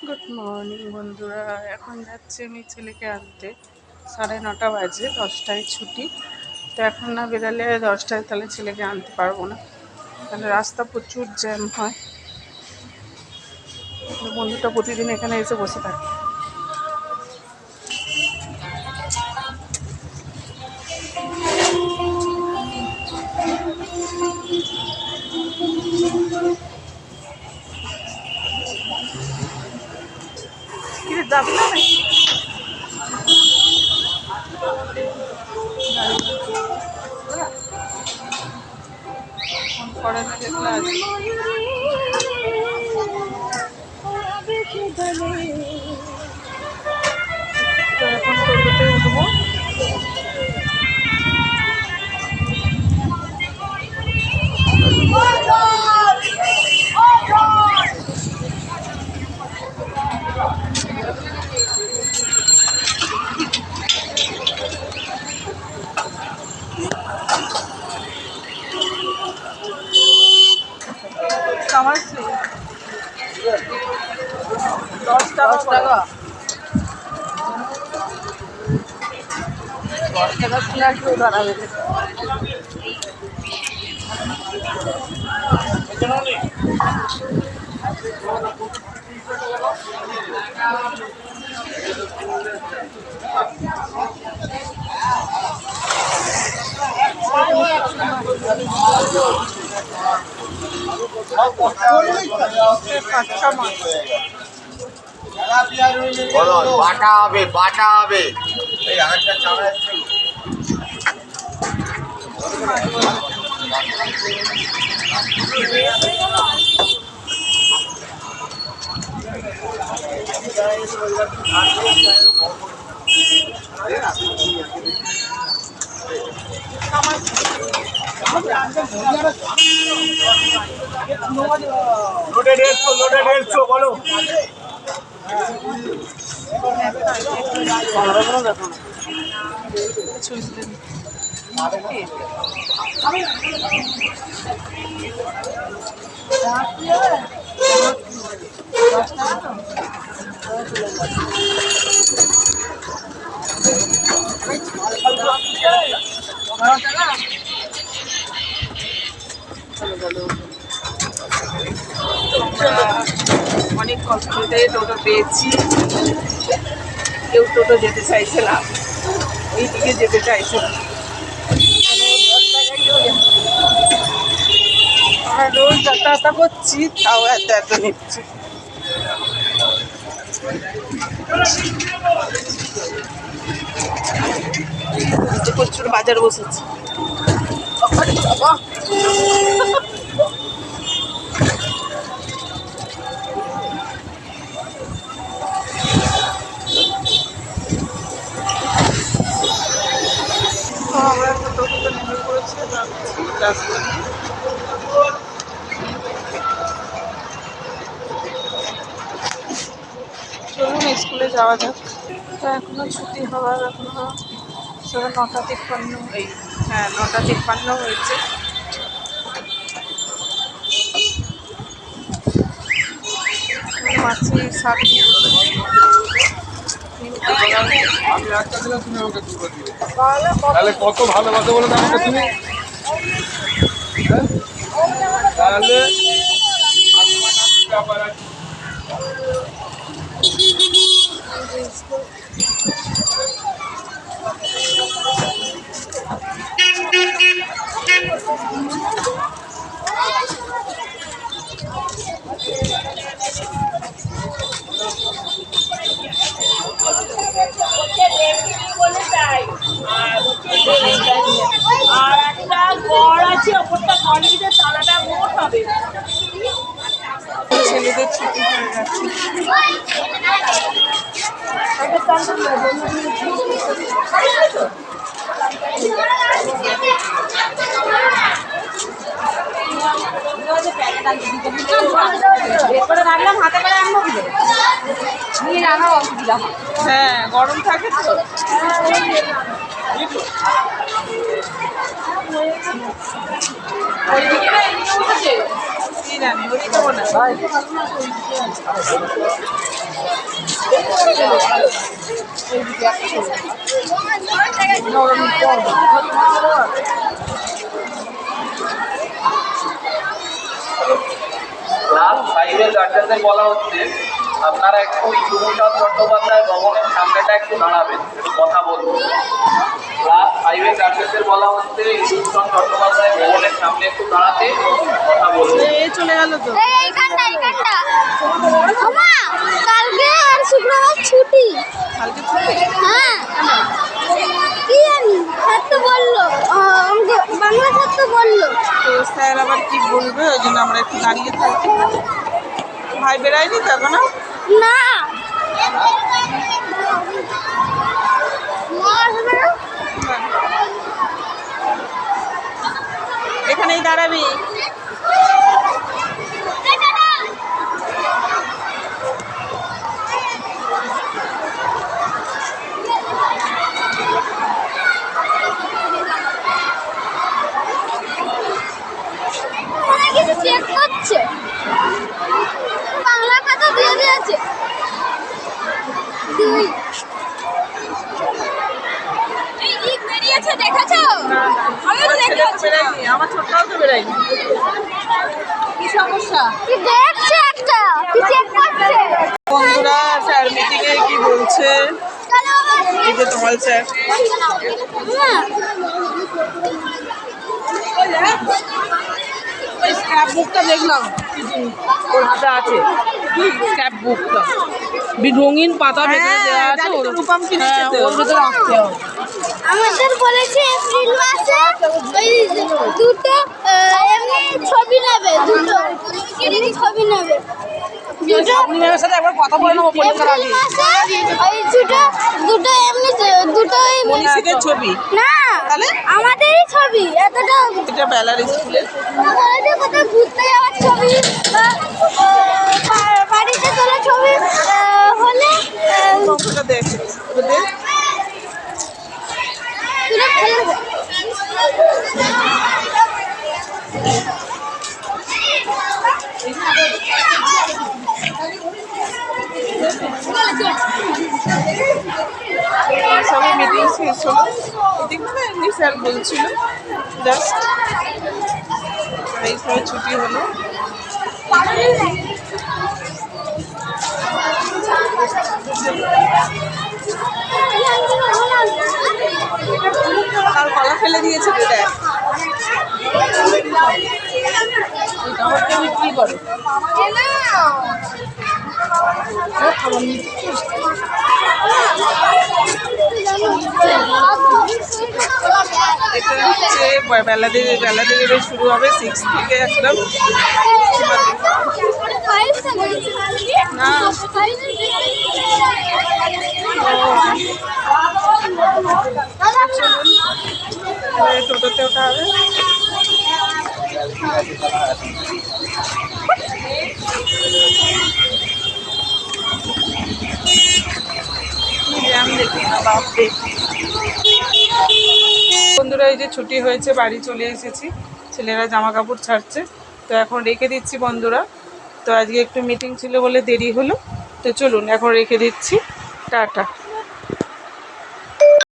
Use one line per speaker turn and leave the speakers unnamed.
Good morning বন্ধুরা। এখন যাচ্ছি আমি ছেলেকে আনতে। সাড়ে নটা বাজে, দশটায় ছুটি। তো এখন না বেরালে দশটায় তাহলে ছেলেকে আনতে পারব না। তাহলে রাস্তা প্রচুর জ্যাম হয়। বন্ধুটা প্রতিদিন এখানে এসে বসে থাকে। কিরে যাবি না নাকি? আমার দশ টাকা টাকা? দশ টাকা কিনা কেউ দাঁড়াবে মাছ
বলো বাটা হবে বাটা হবে। এই আরেকটা চারা এসছে লোডে দেড়শো লোডে দেড়শো বলো
অনেক কষ্ট টোটো পেয়েছি। কেউ টোটো যেতে চাইছে না। দিকে যেতে চাইছে না। আমরা রোজ করছি এত এত প্রচুর বাজার বসেছে। চলুন স্কুলে যাওয়া যাক। তো এখনও ছুটি হওয়ার এখনও সাড়ে নটা তিপ্পান্ন এই হ্যাঁ নটা তিপ্পান্ন হয়েছে। মাছি
তাহলে কত ভালোবাসে বলে তুমি? তাহলে ব্যাপার আছে।
মোট হবে।
ছেলেদের ছুটি হয়ে গেছে
হয়
হ্যাঁ গরম থাকে তো।
ওইদিকে না এদিকে উঠেছে
কি জানি ওই দেবো না
ক্লাস ফাইভের গার্জেনদের বলা হচ্ছে আপনারা একটু ইন্দুমুচাঁদ চট্টোপাধ্যায় ভবনের সামনেটা একটু দাঁড়াবেন একটু কথা বলব ক্লাস ফাইভের গার্জেনদের বলা হচ্ছে ইন্দুমুচাঁদ চট্টোপাধ্যায় ভবনের সামনে একটু দাঁড়াতে কথা বলব
চলে গেল তো।
কালকে আর শুক্রবার ছুটি।
কালকে ছুটি?
হ্যাঁ। কি জানি? স্যার তো বলল বাংলা স্যার তো বলল।
তো স্যার আবার কি বলবে? ওই জন্য আমরা একটু দাঁড়িয়ে থাকি। ভাই বেড়াইনি তো
না না আসবে না?
এখানেই দাঁড়াবি
মনে হয় কিছু চেক করছে বাংলা খাতা দিয়ে দিয়েছে দুই এই লিক বেরিয়েছে দেখেছ আমি তো
ছেলে তো বেড়ায়নি আমার ছোটটাও তো বেড়ায়নি
কি সমস্যা কি দেখছে একটা কি চেক করছে
বন্ধুরা স্যার মিটিংয়ে কি বলছে? এই যে তোমার স্যার স্ক্র্যাপ বুকটা দেখলাম। ওর হাতে আছে। স্ক্র্যাপ বুকটা রঙিন পাতা ভেতরে দেওয়া আছে ওর ওর ভেতরে রাখতে হবে।
আমাদের বলেছে এপ্রিল মাসে ওই দুটো এমনি ছবি নেবে দুটো। ছবি নেবে। দুটো
পূর্ণিমার সাথে একবার কথা বলে নেব পরীক্ষার আগে।
ওই দুটো দুটো এমনি দুটো এমনি-
মনীষীদের ছবি?
না
তাহলে?
আমাদেরই ছবি এতটা
এটা বেলার স্কুলে
ঘুরতে যাওয়ার ছবি
সবাই মিটিং শেষ হলো। মিটিং মানে এমনি স্যার বলছিল জাস্ট এই সময় ছুটি হলো আর কলা ফেলে দিয়েছে তো দেখ এটা বিক্রি করে। এটা হচ্ছে বেলা থেকে বেলা থেকে শুরু হবে সিক্স থেকে একদম। না এবারে টোটোতে ওঠা হবে কি জ্যাম বন্ধুরা, এই যে ছুটি হয়েছে, বাড়ি চলে এসেছি। ছেলেরা জামা কাপড় ছাড়ছে। তো এখন রেখে দিচ্ছি বন্ধুরা। তো আজকে একটু মিটিং ছিল বলে দেরি হলো। তো চলুন, এখন রেখে দিচ্ছি। টাটা।